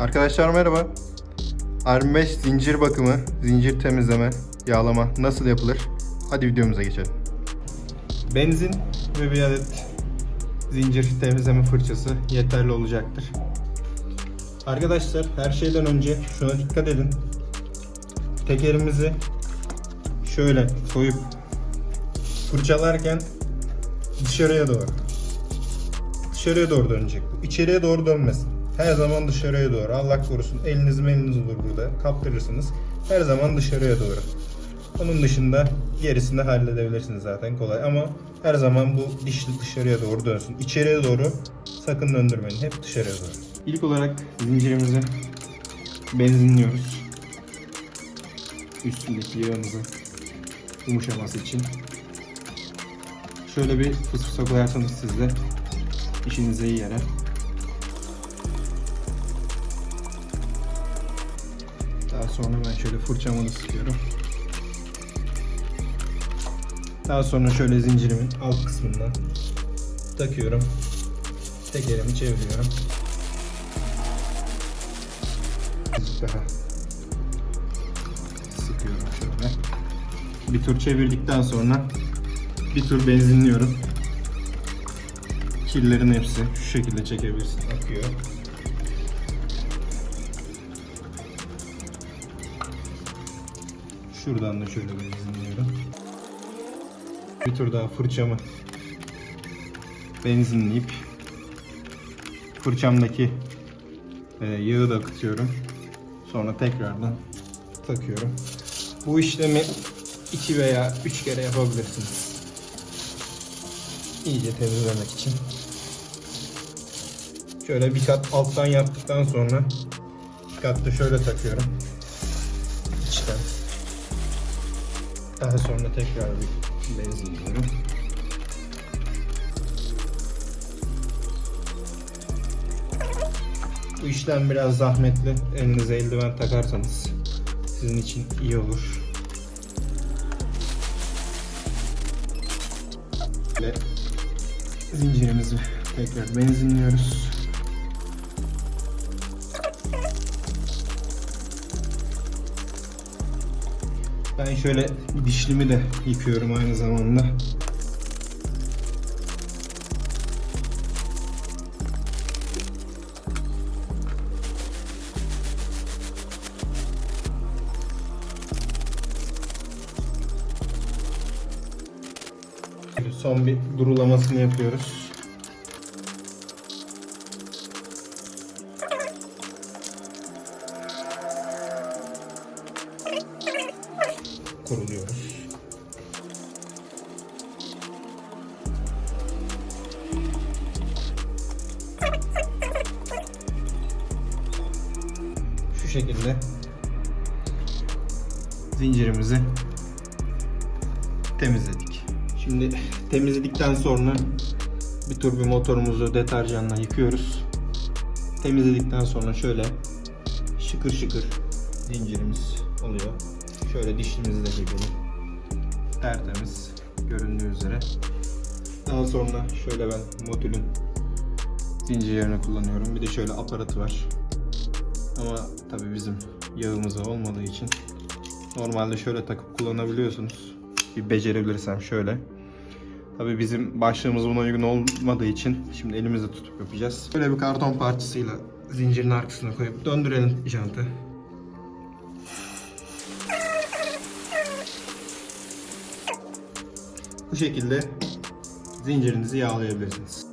Arkadaşlar merhaba. R5 zincir bakımı, zincir temizleme, yağlama nasıl yapılır? Hadi videomuza geçelim. Benzin ve bir adet zincir temizleme fırçası yeterli olacaktır. Arkadaşlar her şeyden önce şuna dikkat edin. Tekerimizi şöyle koyup fırçalarken dışarıya doğru. Dışarıya doğru dönecek bu. İçeriye doğru dönmesin. Her zaman dışarıya doğru. Allah korusun eliniz eliniz olur burada. Kaptırırsınız. Her zaman dışarıya doğru. Onun dışında gerisini halledebilirsiniz zaten kolay ama her zaman bu dişli dışarıya doğru dönsün. İçeriye doğru sakın döndürmeyin. Hep dışarıya doğru. İlk olarak zincirimizi benzinliyoruz. Üstündeki yağımızı yumuşaması için. Şöyle bir fıs fısa koyarsanız siz de işinize iyi yarar. Sonra ben şöyle fırçamı da sıkıyorum. Daha sonra şöyle zincirimin alt kısmından takıyorum. Tekerimi çeviriyorum. Daha sıkıyorum şöyle. Bir tur çevirdikten sonra bir tur benzinliyorum. Kirlerin hepsi şu şekilde çekebilirsin. Akıyor. Şuradan da şöyle benzinliyorum. Bir tur daha fırçamı benzinleyip fırçamdaki e, yağı da akıtıyorum. Sonra tekrardan takıyorum. Bu işlemi 2 veya 3 kere yapabilirsiniz. İyice temizlemek için. Şöyle bir kat alttan yaptıktan sonra bir kat da şöyle takıyorum. İçten. Daha sonra tekrar bir benzinliyorum. Bu işlem biraz zahmetli. Elinize eldiven takarsanız sizin için iyi olur. Ve zincirimizi tekrar benzinliyoruz. Ben şöyle dişlimi de yıkıyorum aynı zamanda. Son bir durulamasını yapıyoruz. Kuruluyoruz. Şu şekilde zincirimizi temizledik. Şimdi temizledikten sonra bir tur bir motorumuzu deterjanla yıkıyoruz. Temizledikten sonra şöyle şıkır şıkır zincirimiz oluyor. Şöyle dişimizi de çekelim. Tertemiz göründüğü üzere. Daha sonra şöyle ben modülün zincir yerine kullanıyorum. Bir de şöyle aparatı var. Ama tabi bizim yağımız olmadığı için normalde şöyle takıp kullanabiliyorsunuz. Bir becerebilirsem şöyle. Tabi bizim başlığımız buna uygun olmadığı için şimdi elimizde tutup yapacağız. Böyle bir karton parçasıyla zincirin arkasına koyup döndürelim jantı. Bu şekilde zincirinizi yağlayabilirsiniz.